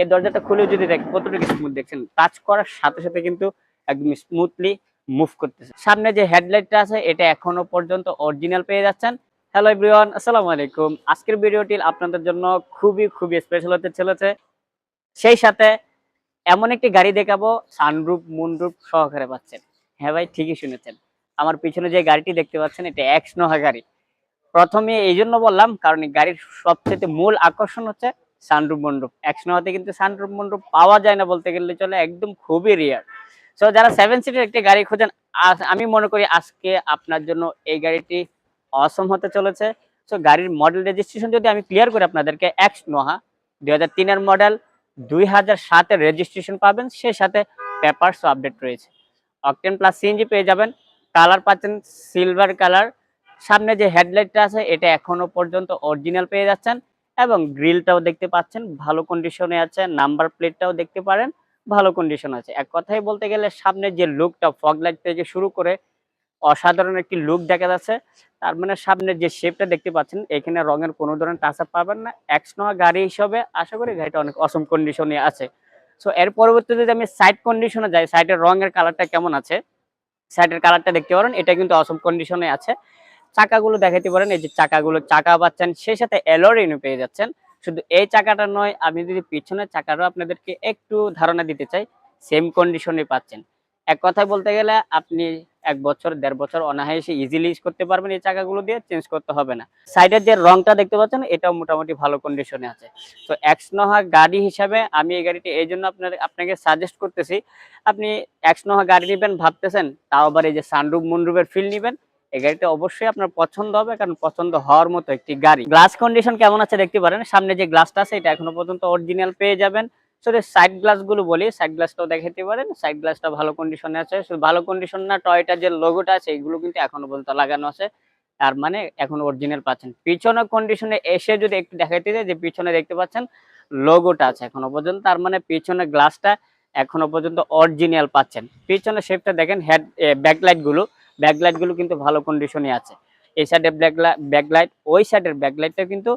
এই দরজাটা খুলে যদি দেখেন, কতটুকু স্মুথ দেখছেন টাচ করার সাথে সাথে কিন্তু একদম স্মুথলি মুভ করতেছে। সামনে যে হেডলাইটটা আছে, এটা এখনও পর্যন্ত অরিজিনাল পেয়ে যাচ্ছেন। হ্যালো এভরিওয়ান আসসালামু আলাইকুম। আজকের ভিডিওটি আপনাদের জন্য খুবই খুবই স্পেশাল হতে চলেছে। সেই সাথে এমন একটি গাড়ি দেখাবো সানরূপ মুনরূপ সহকারে পাচ্ছেন। হ্যাঁ ভাই, ঠিকই শুনেছেন। আমার পিছনে যে গাড়িটি দেখতে পাচ্ছেন, এটা এক্স নোহা গাড়ি। প্রথমে এই জন্য বললাম, কারণ গাড়ির সবচেয়ে মূল আকর্ষণ হচ্ছে সানরূপ মন্ডপ এক্স নোহাতে কিন্তু সানরূপ মন্ডপ পাওয়া যায় না বলতে গেলে চলে একদম খুবই রিয়ার সো যারা সেভেন সিটের একটি গাড়ি খোঁজেন আমি মনে করি আজকে আপনার জন্য এই গাড়িটি অসম হতে চলেছে। সো গাড়ির মডেল রেজিস্ট্রেশন যদি আমি ক্লিয়ার করি আপনাদেরকে এক্স নোহা দুই হাজার তিনের মডেল দুই হাজার সাতের রেজিস্ট্রেশন পাবেন সেই সাথে পেপারসও আপডেট রয়েছে। অকটেন প্লাস সিএনজি পেয়ে যাবেন কালার পাচ্ছেন সিলভার কালার সামনে যে হেডলাইটটা আছে, এটা এখনও পর্যন্ত অরিজিনাল পেয়ে যাচ্ছেন। এবং গ্রিলটাও দেখতে পাচ্ছেন, ভালো কন্ডিশনে আছে নাম্বার প্লেটটাও দেখতে পারেন, ভালো কন্ডিশন আছে। এক কথাই বলতে গেলে সামনে যে লুকটা ফগ লাইট থেকে শুরু করে অসাধারণ একটি লুক দেখা যাচ্ছে, তার মানে সামনে যে শেপটা দেখতে পাচ্ছেন, এখানে রঙের কোনো ধরনের টাচ পাবেন না নোয়া গাড়ি হিসাবে আশা করি গাড়িটা অনেক অসম কন্ডিশনে আছে। সো এর পরবর্তীতে যদি আমি সাইড কন্ডিশনে যাই সাইডের রঙের কালারটা কেমন আছে সাইডের কালারটা দেখতে পারেন, এটা কিন্তু অসম কন্ডিশনে আছে। চাকাগুলো দেখাতে পারেন, এই যে চাকাগুলো, চাকা পাচ্ছেন, সেই সাথে এলোরিনও পেয়ে যাচ্ছেন। শুধু এই চাকাটা নয়, আমি যদি পিছনের চাকারও আপনাদেরকে একটু ধারণা দিতে চাই সেম কন্ডিশনে পাচ্ছেন। এক কথায় বলতে গেলে, আপনি এক বছর, দেড় বছর অনায়াসে ইজিলি ইউজ করতে পারবেন এই চাকাগুলো দিয়ে চেঞ্জ করতে হবে না। সাইডের যে রংটা দেখতে পাচ্ছেন, এটাও মোটামুটি ভালো কন্ডিশনে আছে। তো এক্স নোহা গাড়ি হিসাবে আমি এই গাড়িটি, এই জন্য আপনার, আপনাকে সাজেস্ট করতেছি, আপনি এক্স নোহা গাড়ি নেবেন, ভাবতেছেন, তাও আবার এই যে সানরুফ মুনরুফের ফিল নেবেন এই গাড়িটা অবশ্যই আপনার পছন্দ হবে, কারণ পছন্দ হওয়ার মতো একটি গাড়ি। গ্লাস কন্ডিশন কেমন আছে দেখতে পারেন? সামনে যে গ্লাসটা আছে, এটা এখনও পর্যন্ত অরিজিনাল পেয়ে যাবেন। শুধু সাইড গ্লাসগুলো বলি সাইড গ্লাসটাও দেখাতে পারেন। সাইড গ্লাসটা ভালো কন্ডিশনে আছে। শুধু ভালো কন্ডিশন না টয়টার যে লোগোটা আছে, এগুলো কিন্তু এখনও পর্যন্ত লাগানো আছে। তার মানে এখন অরিজিনাল পাচ্ছেন। পিছনে কন্ডিশনে এসে যদি একটু দেখাইতে যায় যে পিছনে দেখতে পাচ্ছেন লোগোটা আছে এখনও পর্যন্ত। তার মানে পিছনে গ্লাসটা এখনও পর্যন্ত অরিজিনাল পাচ্ছেন। পিছনে শেপটা দেখেন হেড ব্যাকলাইট গুলো ব্যাকলাইটগুলো কিন্তু ভালো কন্ডিশনে আছে। এই সাইডের ব্যাকলাইট ওই সাইডের ব্যাকলাইটটা কিন্তু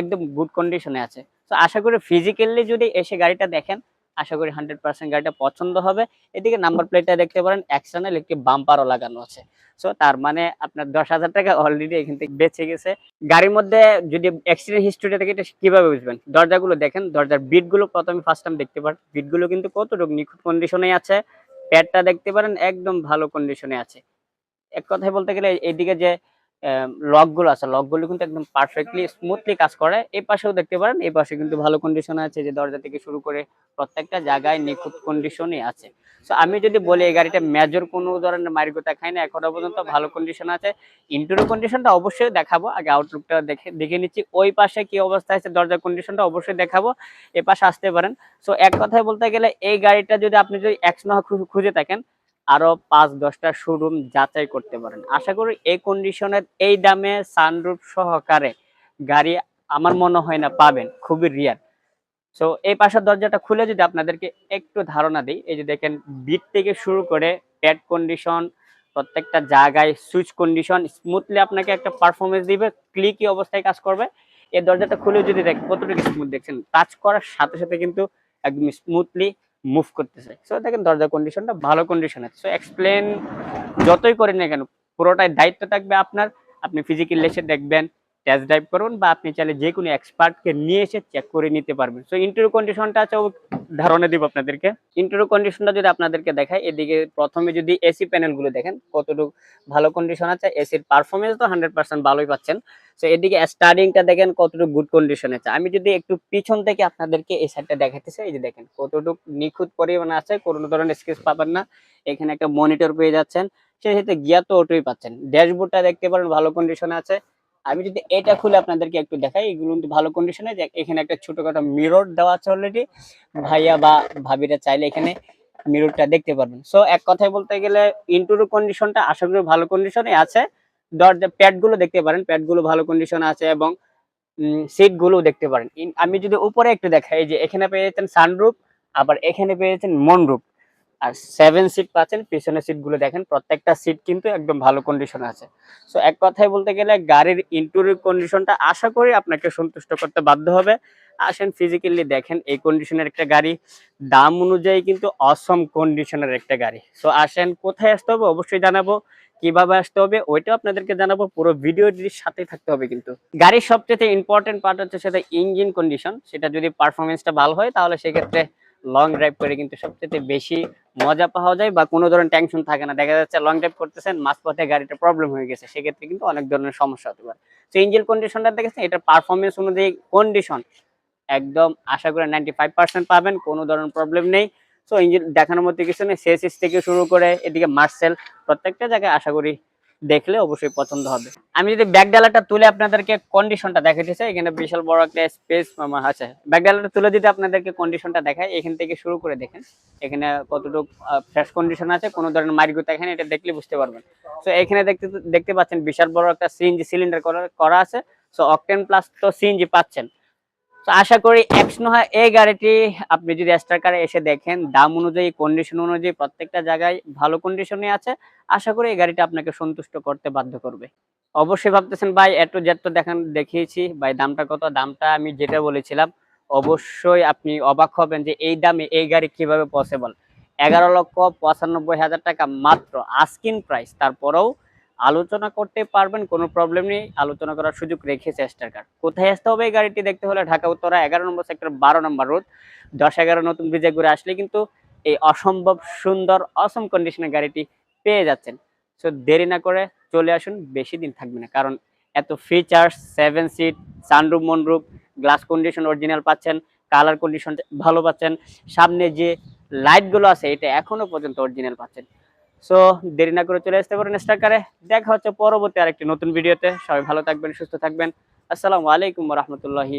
একদম গুড কন্ডিশনে আছে। তো আশা করি ফিজিক্যালি যদি এসে গাড়িটা দেখেন, আশা করি হান্ড্রেড পার্সেন্ট গাড়িটা পছন্দ হবে। এদিকে নাম্বার প্লেটটা দেখতে পারেন এক্সটার্নাল একটি বাম্পারও লাগানো আছে। সো তার মানে আপনার দশ হাজার টাকা অলরেডি এখান থেকে বেঁচে গেছে। গাড়ির মধ্যে যদি অ্যাক্সিডেন্ট হিস্ট্রি থেকে এটা কীভাবে বুঝবেন? দরজাগুলো দেখেন, দরজার বিটগুলো প্রথমে ফার্স্ট টাইম দেখতে পারেন। বিটগুলো কিন্তু কতটুকু নিখুঁত কন্ডিশনে আছে? প্যাডটা দেখতে পারেন, একদম ভালো কন্ডিশনে আছে। এক কথায় বলতে গেলে এইদিকে যে লকগুলো আছে, লকগুলো কিন্তু একদম পারফেক্টলি স্মুথলি কাজ করে। এই পাশেও দেখতে পারেন, এই পাশে কিন্তু ভালো কন্ডিশনে আছে যে, দরজা থেকে শুরু করে প্রত্যেকটা জায়গায় নিখুঁত কন্ডিশনে আছে। সো আমি যদি বলি এই গাড়িটা মেজর কোনো ধরনের মারিগোতা খাই না, এখনও পর্যন্ত ভালো কন্ডিশন আছে। ইন্টেরিয়র কন্ডিশনটা অবশ্যই দেখাবো, আগে আউটলুকটা দেখে দেখে নিচ্ছি। ওই পাশে কি অবস্থা আছে, দরজার কন্ডিশনটা অবশ্যই দেখাবো, এ পাশে আসতে পারেন। সো এক কথায় বলতে গেলে এই গাড়িটা যদি আপনি যদি এক্স খুঁজে থাকেন আরও পাঁচ, দশটা শোরুম যাচাই করতে পারেন। আশা করি এই কন্ডিশনের এই দামে সানরুফ সহকারে গাড়ি আমার মনে হয় না পাবেন, খুবই রিয়ার সো এই পাশের দরজাটা খুলে যদি আপনাদেরকে একটু ধারণা দিই, এই যে দেখেন বিট থেকে শুরু করে প্যাড কন্ডিশন প্রত্যেকটা জায়গায় সুইচ কন্ডিশন স্মুথলি আপনাকে একটা পারফরমেন্স দিবে ক্লিকই অবস্থায় কাজ করবে। এই দরজাটা খুলে যদি দেখেন কতটুকু স্মুথ দেখছেন টাচ করার সাথে সাথে কিন্তু একদম স্মুথলি মুভ করতেছে। সো দেখেন দরজার কন্ডিশনটা ভালো কন্ডিশন আছে। সো এক্সপ্লেন যতই করেন না কেন, পুরোটাই দায়িত্ব থাকবে আপনার। আপনি ফিজিক্যাল লেসে দেখবেন টেস্ট ড্রাইভ করুন বা আপনি চাইলে যে কোনো এক্সপার্টকে নিয়ে এসে চেক করে নিতে পারবেন। সো ইন্টারভিউ কন্ডিশনটা আছে ধারণা দিব আপনাদেরকে। ইন্টারভিউ কন্ডিশনটা যদি আপনাদেরকে দেখায় এদিকে প্রথমে যদি এসি প্যানেলগুলো দেখেন, কতটুকু ভালো কন্ডিশন আছে এসির পারফরমেন্স তো হান্ড্রেড পার্সেন্ট ভালোই পাচ্ছেন। সো এদিকে স্টার্টিংটা দেখেন, কতটুকু গুড কন্ডিশন আছে। আমি যদি একটু পিছন থেকে আপনাদেরকে এই সাইডটা দেখাতে চাই, এই যে দেখেন, কতটুকু নিখুঁত পরিমাণ আছে, কোনো ধরনের স্কেচ পাবেন না। এখানে একটা মনিটর পেয়ে যাচ্ছেন, সেই সাথে গিয়ার তো অটোই পাচ্ছেন। ড্যাশবোর্ডটা দেখতে পারেন, ভালো কন্ডিশনে আছে। আমি যদি এটা খুলে আপনাদেরকে একটু দেখাই, এগুলো কিন্তু ভালো কন্ডিশনে এখানে একটা ছোটখাটো মিরর দেওয়া আছে অলরেডি ভাইয়া বা ভাবিরা চাইলে এখানে মিররটা দেখতে পারবেন। সো এক কথায় বলতে গেলে ইন্টুরো কন্ডিশনটা আশা করি ভালো কন্ডিশনে আছে। দরজা প্যাডগুলো দেখতে পারেন। প্যাডগুলো ভালো কন্ডিশন আছে এবং সিটগুলো দেখতে পারেন। আমি যদি উপরে একটু দেখাই যে এখানে পেয়েছেন সানরুফ আবার এখানে পেয়েছেন মনরুফ আর সেভেন সিট পাচ্ছেন, পিছনের সিটগুলো দেখেন, প্রত্যেকটা সিট কিন্তু একদম ভালো কন্ডিশন আছে। সো এক কথায় বলতে গেলে গাড়ির ইন্টেরিয়র কন্ডিশনটা আশা করি আপনাকে সন্তুষ্ট করতে বাধ্য হবে। আসেন ফিজিক্যালি দেখেন, এই কন্ডিশনের একটা গাড়ি, দাম অনুযায়ী কিন্তু অসম কন্ডিশনের একটা গাড়ি। সো আসেন, কোথায় আসতে হবে অবশ্যই জানাব, কীভাবে আসতে হবে ওইটাও আপনাদেরকে জানাব, পুরো ভিডিওটির সাথেই থাকতে হবে কিন্তু। গাড়ির সবচেয়ে ইম্পর্টেন্ট পার্ট হচ্ছে সেটা ইঞ্জিন কন্ডিশন সেটা যদি পারফরমেন্সটা ভালো হয় তাহলে সেক্ষেত্রে লং ড্রাইভ করে কিন্তু সবচেয়ে বেশি মজা পাওয়া যায় বা কোনো ধরনের টেনশন থাকে না। দেখা যাচ্ছে লং ড্রাইভ করতেছেন, মাঝপথে গাড়িটা প্রবলেম হয়ে গেছে, সেক্ষেত্রে কিন্তু অনেক ধরনের সমস্যা হতে পারে। তো ইঞ্জিন কন্ডিশনটা দেখেছেন? এটার পারফরমেন্স অনুযায়ী কন্ডিশন একদম আশা করি নাইনটি ফাইভ পার্সেন্ট পাবেন, কোনো ধরনের প্রবলেম নেই। সো ইঞ্জিন দেখানোর মধ্যে কিছু নেই। সেসিস থেকে শুরু করে এদিকে মার্সেল, প্রত্যেকটা জায়গায় আশা করি দেখলে অবশ্যই পছন্দ হবে। আমি যদি ব্যাগ ডালাটা তুলে আপনাদেরকে কন্ডিশনটা দেখাতে চাই, এখানে বিশাল বড় একটা স্পেস আছে। ব্যাগ ডালাটা তুলে যদি আপনাদেরকে কন্ডিশনটা দেখায় এখান থেকে শুরু করে দেখেন, এখানে কতটুকু ফ্রেশ কন্ডিশন আছে, কোনো ধরনের মারিগুতা এখানে, এটা দেখলে বুঝতে পারবেন। সো এখানে দেখতে দেখতে পাচ্ছেন বিশাল বড় একটা সিএনজি সিলিন্ডার করা আছে। সো অকটেন প্লাস তো সিএনজি পাচ্ছেন। তো আশা করি এক্সনোহা এই গাড়িটি আপনি যদি এক্সট্রা কারে এসে দেখেন, দাম অনুযায়ী কন্ডিশন অনুযায়ী প্রত্যেকটা জায়গায় ভালো কন্ডিশনে আছে। আশা করি এই গাড়িটা আপনাকে সন্তুষ্ট করতে বাধ্য করবে। অবশ্যই ভাবতেছেন, ভাই, এত জেট তো দেখান, দেখিয়েছি। ভাই, দামটা কত? দামটা আমি যেটা বলেছিলাম, অবশ্যই আপনি অবাক হবেন যে এই দামে এই গাড়ি কীভাবে পসিবল এগারো লক্ষ পঁচানব্বই হাজার টাকা মাত্র আস্কিন প্রাইস তারপরেও আলোচনা করতে পারবেন, কোনো প্রবলেম নেই। আলোচনা করার সুযোগ রেখেছে স্টারকার কোথায় আসতে হবে এই গাড়িটি দেখতে হলে ঢাকা, উত্তরা, এগারো নম্বর সেক্টর বারো নম্বর রোড দশ, এগারো নতুন ব্রিজে ঘুরে আসলে কিন্তু এই অসম্ভব সুন্দর অসম কন্ডিশনের গাড়িটি পেয়ে যাচ্ছেন। সো দেরি না করে চলে আসুন, বেশি দিন থাকবে না, কারণ এত features seven seat sunroof moonroof glass condition original পাচ্ছেন কালার কন্ডিশন ভালো পাচ্ছেন, সামনে যে লাইটগুলো আছে, এটা এখনও পর্যন্ত অরিজিনাল পাচ্ছেন। সো দেরি না করে চলে আসতে পারেন স্টাকারে দেখা হচ্ছে পরবর্তী আরেকটি নতুন ভিডিওতে। সবাই ভালো থাকবেন, সুস্থ থাকবেন। আসসালামু আলাইকুম রহমতুল্লাহি